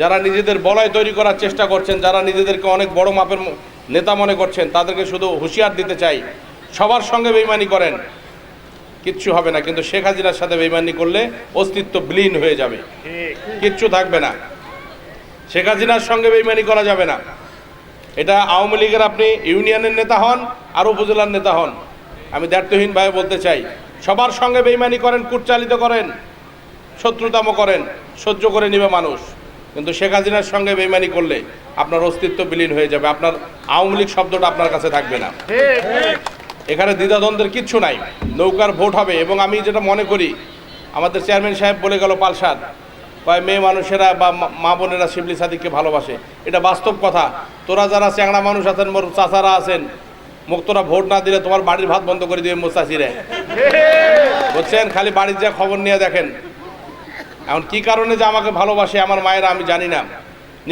যারা নিজেদের বলয় তৈরি করার চেষ্টা করছেন, যারা নিজেদেরকে অনেক বড় মাপের নেতা মনে করছেন, তাদেরকে শুধু হুঁশিয়ার দিতে চাই। সবার সঙ্গে বেইমানি করেন, কিচ্ছু হবে না। কিন্তু শেখ হাসিনার সাথে বেইমানি করলে অস্তিত্ব বিলীন হয়ে যাবে। কিচ্ছু থাকবে না। শেখ হাসিনার সঙ্গে বেইমানি করা যাবে না। এটা আওয়ামী লীগের আপনি ইউনিয়নের নেতা হন, আর উপজেলার নেতা হন। আমি দায়িত্বহীনভাবে বলতে চাই, সবার সঙ্গে বেইমানি করেন, কুটচালিত করেন শত্রুতাম করেন, সহ্য করে নেবে মানুষ। কিন্তু শেখ হাসিনার সঙ্গে বেইমানি করলে আপনার অস্তিত্ব বিলীন হয়ে যাবে। আপনার আওয়ামী লীগ শব্দটা আপনার কাছে থাকবে না। এখানে দ্বিধাদ্বন্দ্বের কিচ্ছু নাই। নৌকার ভোট হবে এবং আমি যেটা মনে করি, আমাদের চেয়ারম্যান সাহেব বলে গেল পালসাদ কয় মেয়ে মানুষেরা বা মা- বোনেরা শিবলি সাদিককে ভালোবাসে। এটা বাস্তব কথা। তোরা যারা চ্যাংড়া মানুষ আছেন, মোর চাচারা আছেন মুখ তোরা ভোট না দিলে তোমার বাড়ির ভাত বন্ধ করে দিবে মোস্তাসিরে বুঝছেন? খালি বাড়ির যা খবর নিয়ে দেখেন। এখন কি কারণে যে আমাকে ভালোবাসে আমার মায়েরা আমি জানি না।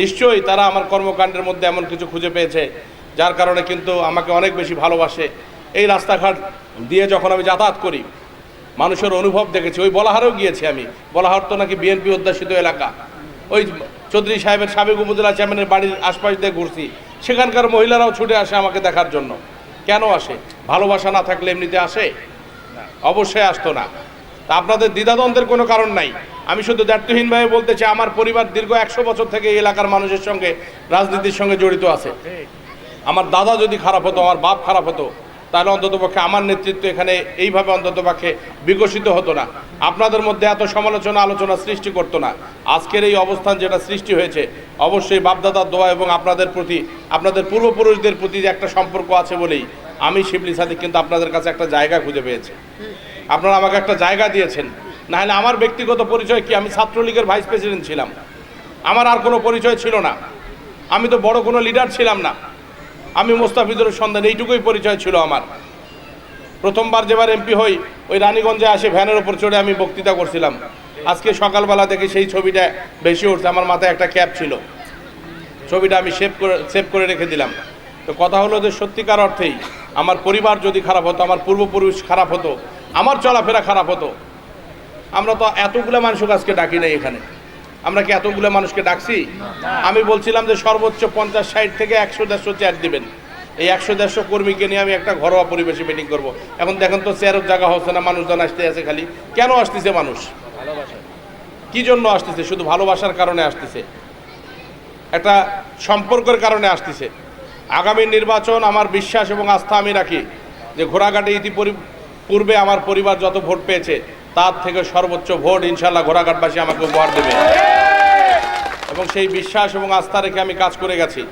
নিশ্চয়ই তারা আমার কর্মকাণ্ডের মধ্যে এমন কিছু খুঁজে পেয়েছে, যার কারণে কিন্তু আমাকে অনেক বেশি ভালোবাসে। এই রাস্তাঘাট দিয়ে যখন আমি যাতায়াত করি, মানুষের অনুভব দেখেছি। ওই বলাহারেও গিয়েছি আমি। বলাহার তো নাকি বিএনপি অধ্যাসিত এলাকা। ওই চৌধুরী সাহেবের সাবেক উপজেলা চেয়ারম্যানের বাড়ির আশপাশ দিয়ে ঘুরছি। সেখানকার মহিলারাও ছুটে আসে আমাকে দেখার জন্য। কেন আসে? ভালোবাসা না থাকলে এমনিতে আসে? অবশ্যই আসতো না। তা আপনাদের দ্বিধাদ্বন্দ্বের কোনো কারণ নাই। আমি শুধু দায়িত্বহীনভাবে বলতে চাই, আমার পরিবার দীর্ঘ একশো বছর থেকে এলাকার মানুষের সঙ্গে, রাজনীতির সঙ্গে জড়িত আছে। আমার দাদা যদি খারাপ হতো, আমার বাপ খারাপ হতো, তাহলে অন্ততপক্ষে আমার নেতৃত্ব এখানে এইভাবে অন্ততপক্ষে বিকশিত হতো না। আপনাদের মধ্যে এত সমালোচনা, আলোচনা সৃষ্টি করতো না। আজকের এই অবস্থান যেটা সৃষ্টি হয়েছে, অবশ্যই বাপদাদার দোয়া এবং আপনাদের প্রতি, আপনাদের পূর্বপুরুষদের প্রতি যে একটা সম্পর্ক আছে বলেই আমি শিবলি সাদিক কিন্তু আপনাদের কাছে একটা জায়গা খুঁজে পেয়েছি। আপনারা আমাকে একটা জায়গা দিয়েছেন। না হলে আমার ব্যক্তিগত পরিচয় কি? আমি ছাত্রলীগের ভাইস প্রেসিডেন্ট ছিলাম। আমার আর কোনো পরিচয় ছিল না। আমি তো বড় কোনো লিডার ছিলাম না। আমি মোস্তাফিজুরের সন্ধান এইটুকুই পরিচয় ছিল আমার। প্রথমবার যেবার এমপি হই, ওই রানীগঞ্জে আসে ভ্যানের ওপর চড়ে আমি বক্তৃতা করছিলাম। আজকে সকালবেলা দেখে সেই ছবিটা বেশি উঠছে, আমার মাথায় একটা ক্যাপ ছিল। ছবিটা আমি সেভ করে সেভ করে রেখে দিলাম। তো কথা হলো যে সত্যিকার অর্থেই আমার পরিবার যদি খারাপ হতো, আমার পূর্বপুরুষ খারাপ হতো, আমার চলাফেরা খারাপ হতো আমরা তো এতগুলো মানুষকে আজকে ডাকি নাই এখানে। আমরা কি এতগুলো মানুষকে ডাকছি? আমি বলছিলাম যে সর্বোচ্চ পঞ্চাশ, ষাট থেকে একশো, দেড়শো চেয়ার দিবেন। এই একশো, দেড়শো কর্মীকে নিয়ে আমি একটা ঘরোয়া পরিবেশে মিটিং করব। এখন দেখেন তো চেয়ারের জায়গা হচ্ছে না, মানুষজন আসতে আছে খালি। কেন আসতেছে মানুষ? কি জন্য আসতেছে? শুধু ভালোবাসার কারণে আসতেছে। একটা সম্পর্কের কারণে আসতেছে। আগামী নির্বাচন আমার বিশ্বাস এবং আস্থা আমি রাখি যে ঘোড়াঘাটে ইতিপূর্বে পূর্বে আমার পরিবার যত ভোট পেয়েছে তার থেকে সর্বোচ্চ ভোট ইনশাল্লাহ ঘোড়াঘাটবাসী আমাকে উপহার দেবে। এবং সেই বিশ্বাস এবং আস্থা রেখে আমি কাজ করে গেছি।